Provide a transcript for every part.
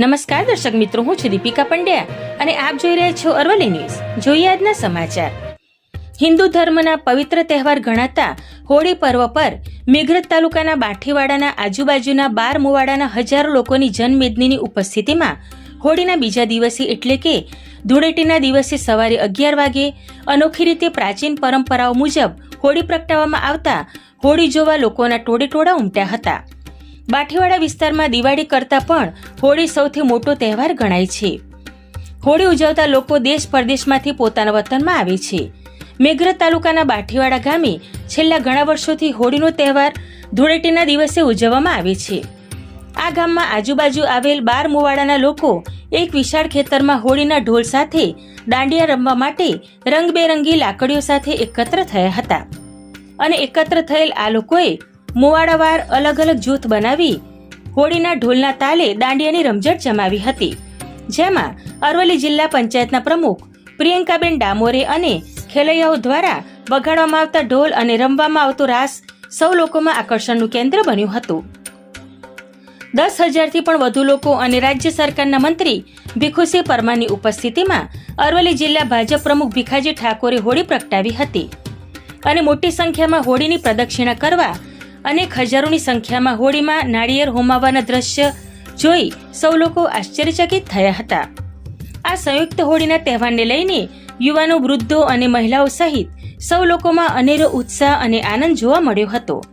નમસ્કાર દર્શક મિત્રો, હું છું દીપિકા પંડ્યા અને આપ જોઈ રહ્યા છો અરવલ્લી ન્યૂઝ. જોઈએ આજના સમાચાર. હિન્દુ ધર્મના પવિત્ર તહેવાર ગણાતા હોળી પર્વ પર મેઘરજ તાલુકાના બાઠીવાડાના આજુબાજુના બાર મુવાડાના હજારો લોકોની જનમેદનીની ઉપસ્થિતિમાં હોળીના બીજા દિવસે એટલે કે ધૂળેટીના દિવસે સવારે અગિયાર વાગે અનોખી રીતે પ્રાચીન પરંપરાઓ મુજબ હોળી પ્રગટાવવામાં આવતા હોળી જોવા લોકોના ટોળે ટોળા ઉમટ્યા હતા. બાઠીવાડા વિસ્તારમાં દિવાળી કરતાં પણ હોળી સૌથી મોટો તહેવાર ગણાય છે. હોળી ઉજવતા લોકો દેશ પરદેશમાંથી પોતાના વતનમાં આવે છે. મેઘરજ તાલુકાના બાઠીવાડા ગામે છેલ્લા ઘણા વર્ષોથી હોળીનો તહેવાર ધૂળેટીના દિવસે ઉજવવામાં આવે છે. આ ગામમાં આજુબાજુ આવેલ બાર મુવાડાના લોકો એક વિશાળ ખેતરમાં હોળીના ઢોલ સાથે દાંડિયા રમવા માટે રંગબેરંગી લાકડીઓ સાથે એકત્ર થયા હતા. અને એકત્ર થયેલ આ લોકોએ મુવાડાવાર અલગ અલગ જૂથ બનાવી હોળીના ઢોલના તાલે દાંડિયાની રમઝટ જમાવી હતી. જેમાં અરવલ્લી જિલ્લા પંચાયતના પ્રમુખ પ્રિયંકાબેન ડામોરે અને ખેલૈયાઓ દ્વારા વગાડવામાં આવતા ઢોલ અને રમવામાં આવતો રાસ સૌ લોકોમાં આકર્ષણનું કેન્દ્ર બન્યું હતું. દસ હજારથી પણ વધુ લોકો અને રાજ્ય સરકારના મંત્રી ભીખુસિંહ પરમારની ઉપસ્થિતિમાં અરવલ્લી જિલ્લા ભાજપ પ્રમુખ ભીખાજી ઠાકોરે હોળી પ્રગટાવી હતી. અને મોટી સંખ્યામાં હોળીની પ્રદક્ષિણા કરવા અનેક હજારોની સંખ્યામાં હોળીમાં નાળિયેર હોમાવાના દ્રશ્ય જોઈ સૌ લોકો આશ્ચર્યચકિત થયા હતા. આ સંયુક્ત હોળીના તહેવારને લઈને યુવાનો, વૃદ્ધો અને મહિલાઓ સહિત સૌ લોકોમાં અનેરો ઉત્સાહ અને આનંદ જોવા મળ્યો હતો.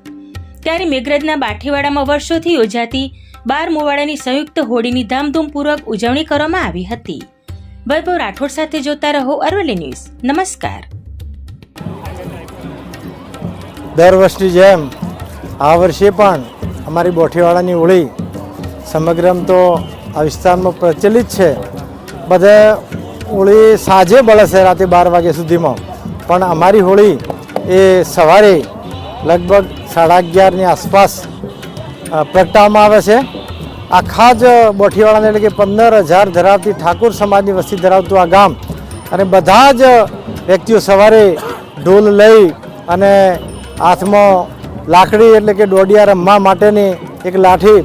ત્યારે મેઘરજના બાઠીવાડામાં વર્ષોથી યોજાતી બાર મુવાડાની સંયુક્ત હોળીની ધામધૂમપૂર્વક ઉજવણી કરવામાં આવી હતી. વૈભવ રાઠોડ સાથે જોતા રહો અરવલ્લી ન્યૂઝ. નમસ્કાર. દર વર્ષની જેમ આ વર્ષે પણ અમારી બોઠીવાડાની હોળી સમગ્રમ તો આ વિસ્તારમાં પ્રચલિત છે. બધે હોળી સાંજે બળે છે, રાતે બાર વાગ્યા સુધીમાં. પણ અમારી હોળી એ સવારે લગભગ સાડા અગિયારની આસપાસ પ્રગટાવવામાં આવે છે. આખા જ બોઠીવાડાને એટલે કે પંદર હજાર ધરાવતી ઠાકોર સમાજની વસ્તી ધરાવતું આ ગામ અને બધા જ વ્યક્તિઓ સવારે ઢોલ લઈ અને હાથમાં લાકડી એટલે કે દોઢિયા રમવા માટેની એક લાઠી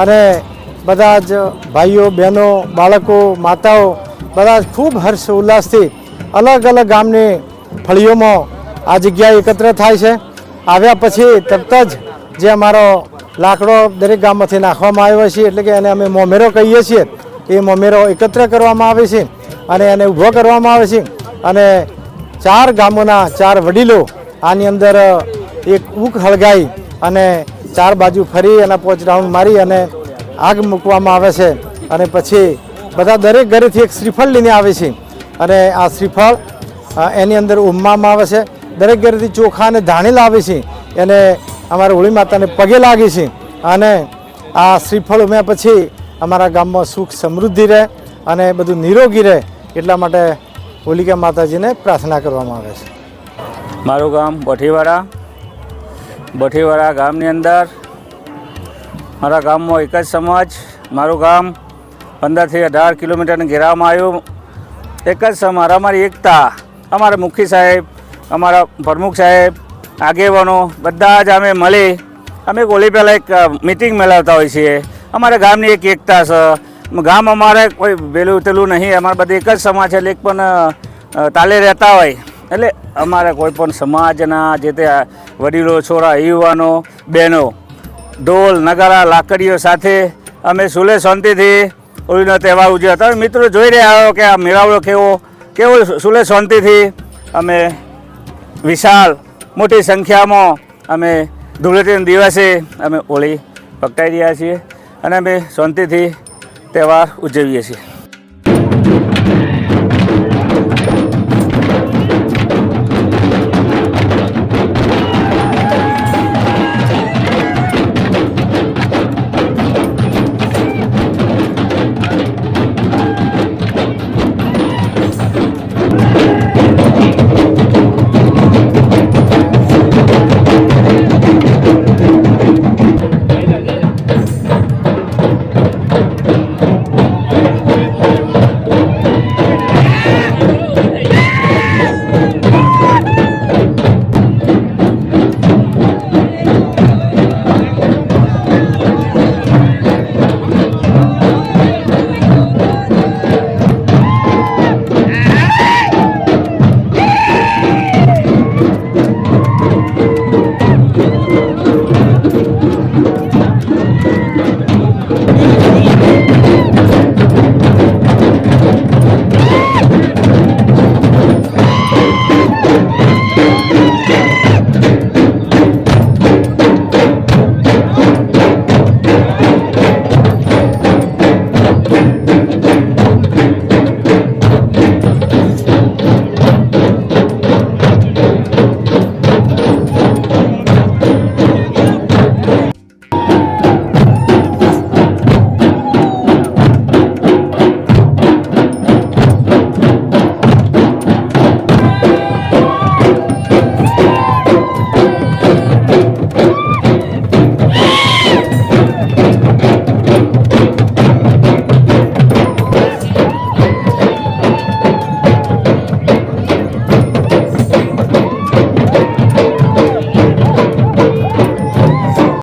અને બધા જ ભાઈઓ, બહેનો, બાળકો, માતાઓ બધા જ ખૂબ હર્ષ ઉલ્લાસથી અલગ અલગ ગામની ફળીઓમાં આ જગ્યાએ એકત્ર થાય છે. આવ્યા પછી તરત જ જે અમારો લાકડો દરેક ગામમાંથી નાખવામાં આવ્યો છે, એટલે કે એને અમે મોમેરો કહીએ છીએ, એ મોમેરો એકત્ર કરવામાં આવે છે અને એને ઊભો કરવામાં આવે છે. અને ચાર ગામોના ચાર વડીલો આની અંદર એક ઊક હળગાઈ અને ચાર બાજુ ફરી અને પોચ રાઉન્ડ મારી અને આગ મૂકવામાં આવે છે. અને પછી બધા દરેક ઘરેથી એક શ્રીફળ લઈને આવે છે. અને આ શ્રીફળ એની અંદર ઉમવામાં આવે છે. દરેક ઘરેથી ચોખા અને ધાણી લાવે છે. એને અમારા હોળી માતાને પગે લાગે છે. અને આ શ્રીફળ ઉમ્યા પછી અમારા ગામમાં સુખ સમૃદ્ધિ રહે અને બધું નિરોગી રહે એટલા માટે હોલિકા માતાજીને પ્રાર્થના કરવામાં આવે છે. મારું ગામ બઠીવાડા. બઠીવાડા ગામની અંદર. મારા ગામમાં એક જ સમાજ, મારું ગામ પંદરથી અઢાર કિલોમીટરને ઘેરામાં આવ્યું. એક જ સમાજ, અમારી એકતા, અમારા મુખી સાહેબ, અમારા પ્રમુખ સાહેબ, આગેવાનો, બધા જ અમે મળી, અમે હોળી પહેલાં એક મિટિંગ મેળવતા હોઈએ છીએ. અમારા ગામની એક એકતા છે. ગામ અમારે કોઈ પેલું તેલું નહીં, અમારે બધી એક જ સમાજ છે, એટલે એક પણ તાલે રહેતા હોય. એટલે અમારા કોઈપણ સમાજના જે તે વડીલો, છોરા, યુવાનો, બહેનો, ઢોલ, નગારા, લાકડીઓ સાથે અમે સુલે શાંતિથી હોળીનો તહેવાર ઉજવ્યો તમે મિત્રો જોઈ રહ્યા હો કે આ મેળાવડો કેવો કેવો સુલે શાંતિથી અમે વિશાળ મોટી સંખ્યામાં અમે ધૂળેટીના દિવસે અમે હોળી પકડાઈ રહ્યા છીએ અને અમે શાંતિથી તહેવાર ઉજવીએ છીએ.